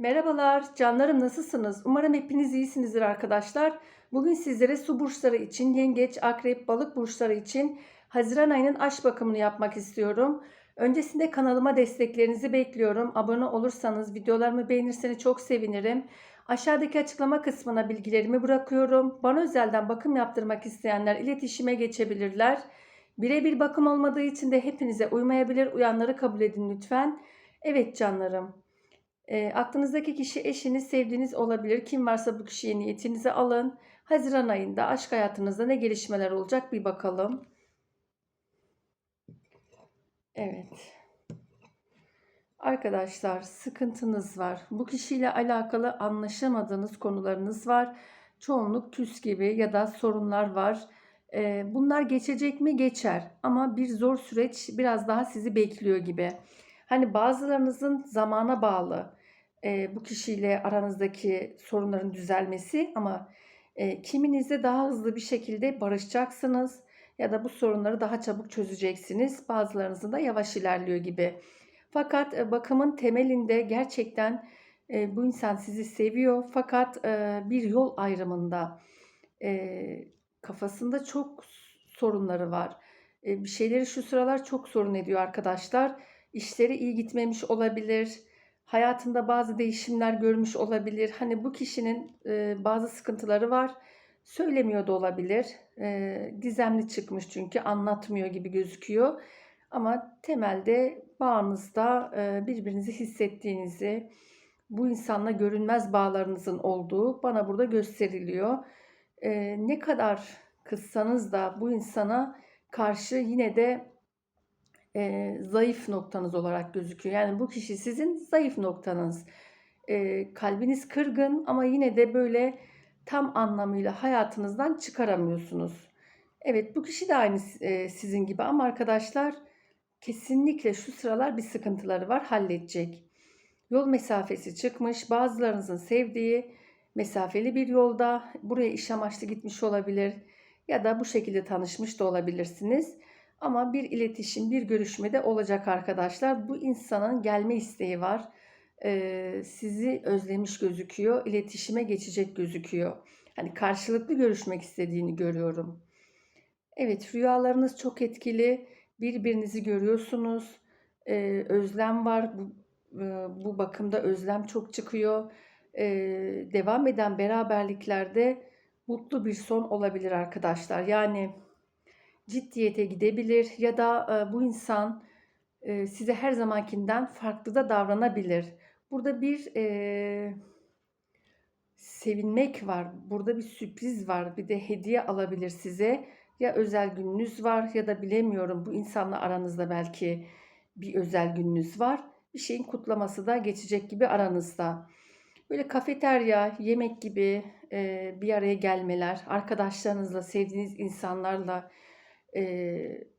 Merhabalar, canlarım nasılsınız? Umarım hepiniz iyisinizdir arkadaşlar. Bugün sizlere su burçları için, yengeç, akrep, balık burçları için Haziran ayının aşk bakımını yapmak istiyorum. Öncesinde kanalıma desteklerinizi bekliyorum. Abone olursanız, videolarımı beğenirseniz çok sevinirim. Aşağıdaki açıklama kısmına bilgilerimi bırakıyorum. Bana özelden bakım yaptırmak isteyenler iletişime geçebilirler. Birebir bakım olmadığı için de hepinize uymayabilir. Uyanları kabul edin lütfen. Evet canlarım. E, aklınızdaki kişi eşiniz, sevdiğiniz olabilir. Kim varsa bu kişiye niyetinizi alın. Haziran ayında aşk hayatınızda ne gelişmeler olacak bir bakalım. Evet. Arkadaşlar sıkıntınız var. Bu kişiyle alakalı anlaşamadığınız konularınız var. Çoğunluk küs gibi ya da sorunlar var. E, bunlar geçecek mi? Geçer. Ama bir zor süreç biraz daha sizi bekliyor gibi. Hani bazılarınızın zamana bağlı e, bu kişiyle aranızdaki sorunların düzelmesi ama e, kiminizde daha hızlı bir şekilde barışacaksınız ya da bu sorunları daha çabuk çözeceksiniz. Bazılarınızın da yavaş ilerliyor gibi. Fakat e, bakımın temelinde gerçekten e, bu insan sizi seviyor fakat e, bir yol ayrımında e, kafasında çok sorunları var. E, bir şeyleri şu sıralar çok sorun ediyor arkadaşlar. İşleri iyi gitmemiş olabilir hayatında bazı değişimler görmüş olabilir. Hani bu kişinin e, bazı sıkıntıları var. Söylemiyor da olabilir. E, gizemli çıkmış çünkü anlatmıyor gibi gözüküyor. Ama temelde bağınızda e, birbirinizi hissettiğinizi, bu insanla görünmez bağlarınızın olduğu bana burada gösteriliyor. E, ne kadar kızsanız da bu insana karşı yine de e, zayıf noktanız olarak gözüküyor. Yani bu kişi sizin zayıf noktanız. E, kalbiniz kırgın ama yine de böyle tam anlamıyla hayatınızdan çıkaramıyorsunuz. Evet bu kişi de aynı e, sizin gibi ama arkadaşlar kesinlikle şu sıralar bir sıkıntıları var halledecek. Yol mesafesi çıkmış. Bazılarınızın sevdiği mesafeli bir yolda buraya iş amaçlı gitmiş olabilir ya da bu şekilde tanışmış da olabilirsiniz. Ama bir iletişim, bir görüşmede olacak arkadaşlar. Bu insanın gelme isteği var. Ee, sizi özlemiş gözüküyor. İletişime geçecek gözüküyor. Hani karşılıklı görüşmek istediğini görüyorum. Evet rüyalarınız çok etkili. Birbirinizi görüyorsunuz. Ee, özlem var. Bu, e, bu bakımda özlem çok çıkıyor. Ee, devam eden beraberliklerde mutlu bir son olabilir arkadaşlar. Yani ciddiyete gidebilir ya da e, bu insan e, size her zamankinden farklı da davranabilir. Burada bir e, sevinmek var, burada bir sürpriz var, bir de hediye alabilir size. Ya özel gününüz var ya da bilemiyorum bu insanla aranızda belki bir özel gününüz var. Bir şeyin kutlaması da geçecek gibi aranızda. Böyle kafeterya, yemek gibi e, bir araya gelmeler, arkadaşlarınızla, sevdiğiniz insanlarla e,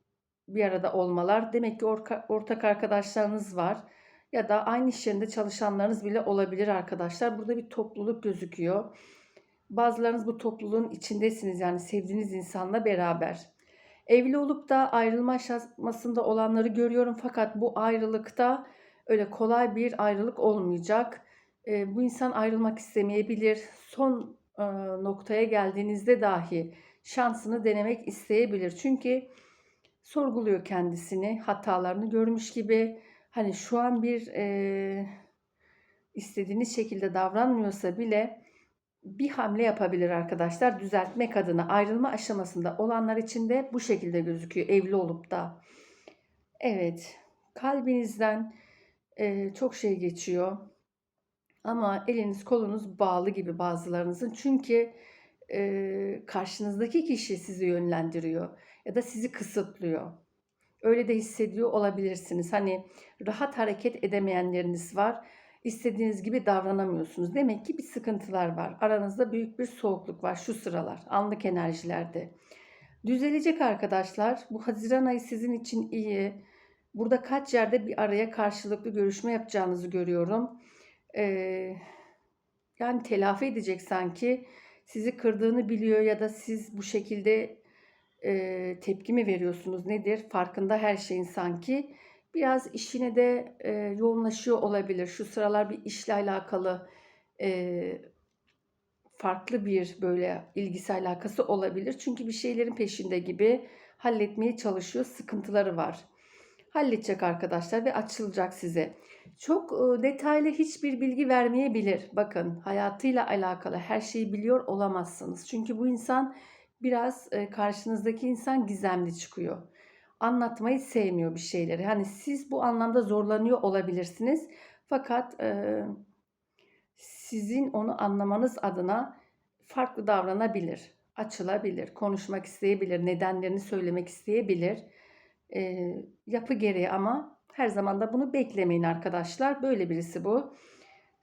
bir arada olmalar. Demek ki orka, ortak arkadaşlarınız var. Ya da aynı iş yerinde çalışanlarınız bile olabilir arkadaşlar. Burada bir topluluk gözüküyor. Bazılarınız bu topluluğun içindesiniz yani sevdiğiniz insanla beraber. Evli olup da ayrılma aşamasında olanları görüyorum fakat bu ayrılıkta öyle kolay bir ayrılık olmayacak. E, bu insan ayrılmak istemeyebilir. Son e, noktaya geldiğinizde dahi şansını denemek isteyebilir. Çünkü sorguluyor kendisini, hatalarını görmüş gibi. Hani şu an bir e, istediğiniz şekilde davranmıyorsa bile bir hamle yapabilir arkadaşlar. Düzeltmek adına ayrılma aşamasında olanlar için de bu şekilde gözüküyor evli olup da. Evet, kalbinizden e, çok şey geçiyor. Ama eliniz kolunuz bağlı gibi bazılarınızın. Çünkü e, karşınızdaki kişi sizi yönlendiriyor ya da sizi kısıtlıyor. Öyle de hissediyor olabilirsiniz. Hani rahat hareket edemeyenleriniz var. İstediğiniz gibi davranamıyorsunuz. Demek ki bir sıkıntılar var. Aranızda büyük bir soğukluk var şu sıralar. Anlık enerjilerde. Düzelecek arkadaşlar. Bu Haziran ayı sizin için iyi. Burada kaç yerde bir araya karşılıklı görüşme yapacağınızı görüyorum. Ee, yani telafi edecek sanki sizi kırdığını biliyor ya da siz bu şekilde e, tepki mi veriyorsunuz nedir? Farkında her şeyin sanki. Biraz işine de e, yoğunlaşıyor olabilir. Şu sıralar bir işle alakalı e, farklı bir böyle ilgisi alakası olabilir. Çünkü bir şeylerin peşinde gibi halletmeye çalışıyor. Sıkıntıları var. Halledecek arkadaşlar ve açılacak size. Çok e, detaylı hiçbir bilgi vermeyebilir. Bakın hayatıyla alakalı her şeyi biliyor olamazsınız. Çünkü bu insan biraz e, karşınızdaki insan gizemli çıkıyor. Anlatmayı sevmiyor bir şeyleri. Hani siz bu anlamda zorlanıyor olabilirsiniz. Fakat e, sizin onu anlamanız adına farklı davranabilir, açılabilir, konuşmak isteyebilir, nedenlerini söylemek isteyebilir. E, yapı gereği ama her zaman da bunu beklemeyin arkadaşlar. Böyle birisi bu.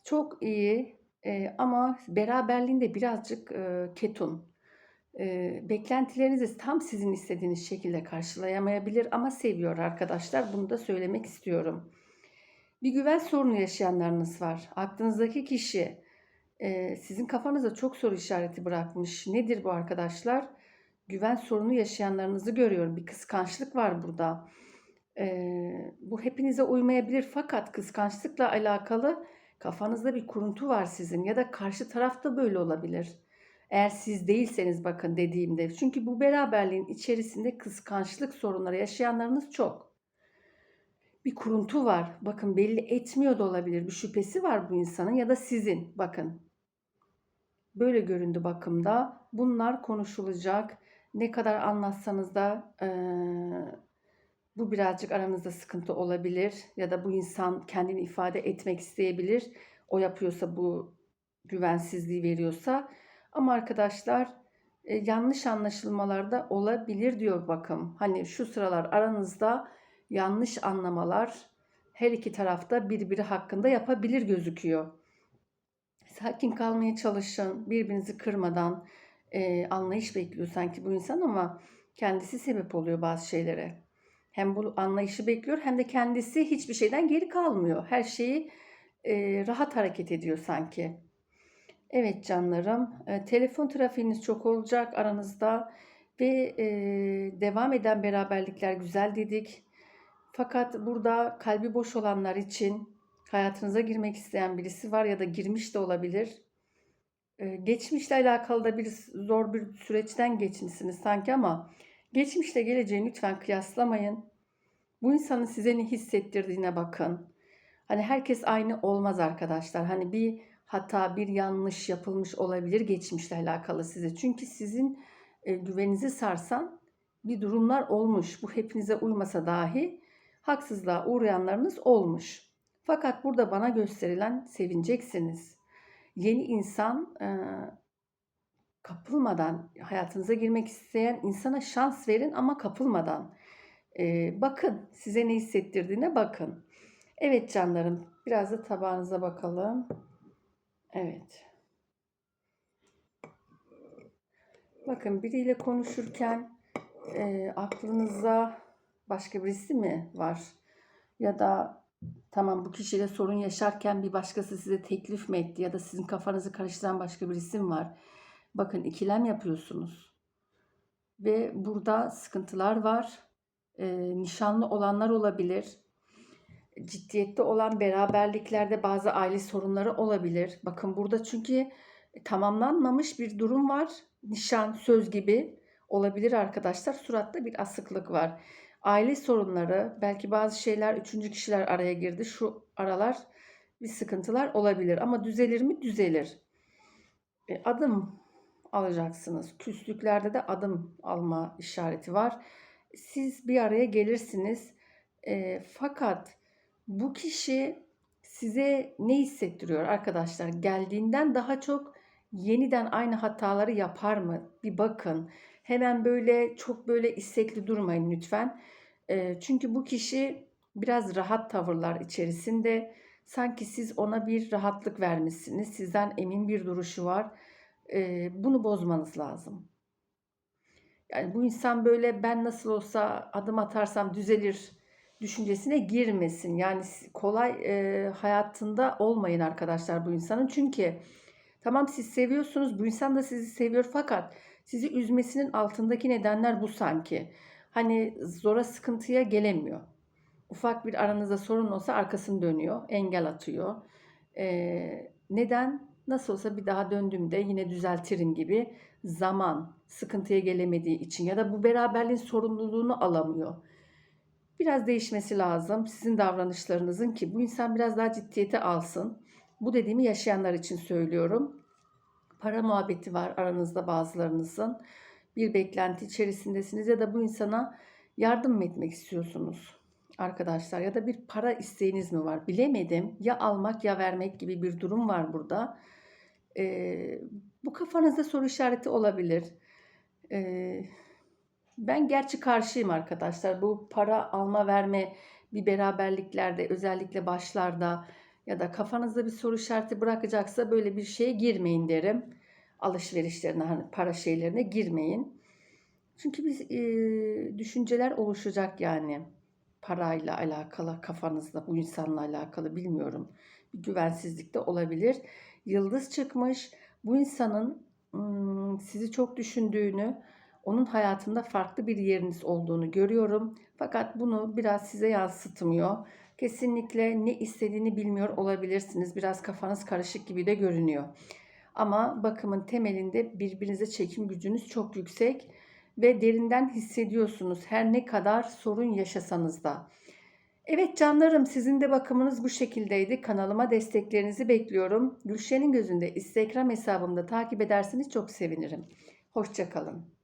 Çok iyi e, ama beraberliğinde birazcık e, ketum. E, beklentilerinizi tam sizin istediğiniz şekilde karşılayamayabilir ama seviyor arkadaşlar. Bunu da söylemek istiyorum. Bir güven sorunu yaşayanlarınız var. Aklınızdaki kişi e, sizin kafanıza çok soru işareti bırakmış. Nedir bu arkadaşlar? Güven sorunu yaşayanlarınızı görüyorum. Bir kıskançlık var burada. E, bu hepinize uymayabilir fakat kıskançlıkla alakalı kafanızda bir kuruntu var sizin ya da karşı tarafta böyle olabilir. Eğer siz değilseniz bakın dediğimde. Çünkü bu beraberliğin içerisinde kıskançlık sorunları yaşayanlarınız çok. Bir kuruntu var. Bakın belli etmiyor da olabilir. Bir şüphesi var bu insanın ya da sizin. Bakın. Böyle göründü bakımda. Bunlar konuşulacak. Ne kadar anlatsanız da eee, bu birazcık aranızda sıkıntı olabilir. Ya da bu insan kendini ifade etmek isteyebilir. O yapıyorsa bu güvensizliği veriyorsa. Ama arkadaşlar e, yanlış anlaşılmalar da olabilir diyor bakım. Hani şu sıralar aranızda yanlış anlamalar her iki tarafta birbiri hakkında yapabilir gözüküyor. Sakin kalmaya çalışın, birbirinizi kırmadan e, anlayış bekliyor sanki bu insan ama kendisi sebep oluyor bazı şeylere. Hem bu anlayışı bekliyor hem de kendisi hiçbir şeyden geri kalmıyor. Her şeyi e, rahat hareket ediyor sanki. Evet canlarım, e, telefon trafiğiniz çok olacak aranızda ve e, devam eden beraberlikler güzel dedik. Fakat burada kalbi boş olanlar için hayatınıza girmek isteyen birisi var ya da girmiş de olabilir. E, geçmişle alakalı da bir zor bir süreçten geçmişsiniz sanki ama geçmişle geleceği lütfen kıyaslamayın. Bu insanın size ne hissettirdiğine bakın. Hani herkes aynı olmaz arkadaşlar. Hani bir hata, bir yanlış yapılmış olabilir geçmişle alakalı size. Çünkü sizin e, güveninizi sarsan bir durumlar olmuş. Bu hepinize uymasa dahi haksızlığa uğrayanlarınız olmuş. Fakat burada bana gösterilen sevineceksiniz. Yeni insan e, kapılmadan hayatınıza girmek isteyen insana şans verin ama kapılmadan. E, bakın size ne hissettirdiğine bakın. Evet canlarım biraz da tabağınıza bakalım. Evet. Bakın biriyle konuşurken e, aklınıza başka birisi mi var? Ya da tamam bu kişiyle sorun yaşarken bir başkası size teklif mi etti? Ya da sizin kafanızı karıştıran başka birisi mi var? Bakın ikilem yapıyorsunuz. Ve burada sıkıntılar var. E, nişanlı olanlar olabilir ciddiyette olan beraberliklerde bazı aile sorunları olabilir. Bakın burada çünkü tamamlanmamış bir durum var. Nişan, söz gibi olabilir arkadaşlar. Suratta bir asıklık var. Aile sorunları, belki bazı şeyler üçüncü kişiler araya girdi. Şu aralar bir sıkıntılar olabilir ama düzelir mi? Düzelir. E, adım alacaksınız. Küslüklerde de adım alma işareti var. Siz bir araya gelirsiniz. E, fakat bu kişi size ne hissettiriyor arkadaşlar? Geldiğinden daha çok yeniden aynı hataları yapar mı? Bir bakın. Hemen böyle çok böyle istekli durmayın lütfen. E, çünkü bu kişi biraz rahat tavırlar içerisinde. Sanki siz ona bir rahatlık vermişsiniz. Sizden emin bir duruşu var. E, bunu bozmanız lazım. Yani bu insan böyle ben nasıl olsa adım atarsam düzelir düşüncesine girmesin. Yani kolay e, hayatında olmayın arkadaşlar bu insanın. Çünkü tamam siz seviyorsunuz bu insan da sizi seviyor fakat sizi üzmesinin altındaki nedenler bu sanki. Hani zora sıkıntıya gelemiyor. ufak bir aranızda sorun olsa arkasını dönüyor, engel atıyor. Ee, neden? Nasıl olsa bir daha döndüğümde yine düzeltirim gibi zaman sıkıntıya gelemediği için ya da bu beraberliğin sorumluluğunu alamıyor. Biraz değişmesi lazım sizin davranışlarınızın ki bu insan biraz daha ciddiyete alsın. Bu dediğimi yaşayanlar için söylüyorum. Para muhabbeti var aranızda bazılarınızın. Bir beklenti içerisindesiniz ya da bu insana yardım mı etmek istiyorsunuz arkadaşlar ya da bir para isteğiniz mi var bilemedim. Ya almak ya vermek gibi bir durum var burada. Ee, bu kafanızda soru işareti olabilir. Ee, ben gerçi karşıyım arkadaşlar. Bu para alma verme bir beraberliklerde özellikle başlarda ya da kafanızda bir soru işareti bırakacaksa böyle bir şeye girmeyin derim. Alışverişlerine, hani para şeylerine girmeyin. Çünkü biz e, düşünceler oluşacak yani parayla alakalı kafanızda bu insanla alakalı bilmiyorum. Bir güvensizlik de olabilir. Yıldız çıkmış. Bu insanın sizi çok düşündüğünü, onun hayatında farklı bir yeriniz olduğunu görüyorum. Fakat bunu biraz size yansıtmıyor. Kesinlikle ne istediğini bilmiyor olabilirsiniz. Biraz kafanız karışık gibi de görünüyor. Ama bakımın temelinde birbirinize çekim gücünüz çok yüksek ve derinden hissediyorsunuz her ne kadar sorun yaşasanız da. Evet canlarım sizin de bakımınız bu şekildeydi. Kanalıma desteklerinizi bekliyorum. Gülşen'in gözünde Instagram hesabımda takip ederseniz çok sevinirim. Hoşçakalın.